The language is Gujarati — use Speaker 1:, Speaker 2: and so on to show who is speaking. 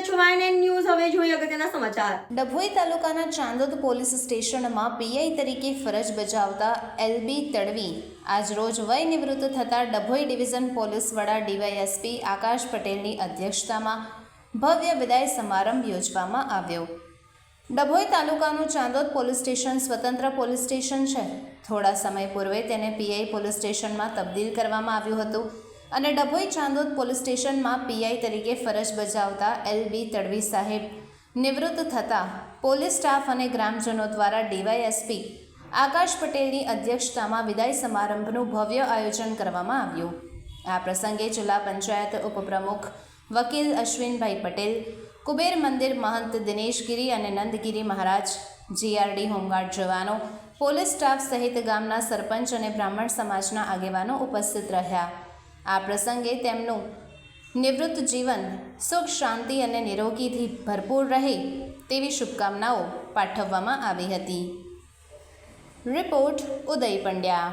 Speaker 1: ન્યૂઝ હવે જોઈએ અગત્યના સમાચાર.
Speaker 2: ડભોઈ તાલુકાના ચાંદોદ પોલીસ સ્ટેશનમાં પીઆઈ તરીકે ફરજ બજાવતા એલબી તડવી આજરોજ વય નિવૃત્ત થતા Dabhoi division police DYSP Akash પટેલની અધ્યક્ષતામાં ભવ્ય વિદાય સમારંભ યોજવામાં આવ્યો. ડભોઈ તાલુકાનું ચાંદોદ પોલીસ સ્ટેશન સ્વતંત્ર પોલીસ સ્ટેશન છે. થોડા સમય પૂર્વે તેને પીઆઈ પોલીસ સ્ટેશનમાં તબદીલ કરવામાં આવ્યું હતું. અને ડભોઈ ચાંદોદ પોલીસ સ્ટેશનમાં પીઆઈ તરીકે ફરજ બજાવતા એલ બી તડવી સાહેબ. નિવૃત્ત થતાં પોલીસ સ્ટાફ અને ગ્રામજનો દ્વારા ડીવાયએસપી આકાશ પટેલની અધ્યક્ષતામાં વિદાય સમારંભનું ભવ્ય આયોજન કરવામાં આવ્યું. આ પ્રસંગે જિલ્લા પંચાયત ઉપપ્રમુખ વકીલ અશ્વિનભાઈ પટેલ, કુબેર મંદિર મહંત દિનેશગીરી અને Nandgiri Maharaj, GRD home guard જવાનો, પોલીસ સ્ટાફ સહિત ગામના સરપંચ અને બ્રાહ્મણ સમાજના આગેવાનો ઉપસ્થિત રહ્યા. આ પ્રસંગે તેમનું નિવૃત્ત જીવન સુખ, શાંતિ અને નિરોગીથી ભરપૂર રહે તેવી શુભકામનાઓ પાઠવવામાં આવી હતી. Report Uday Pandya.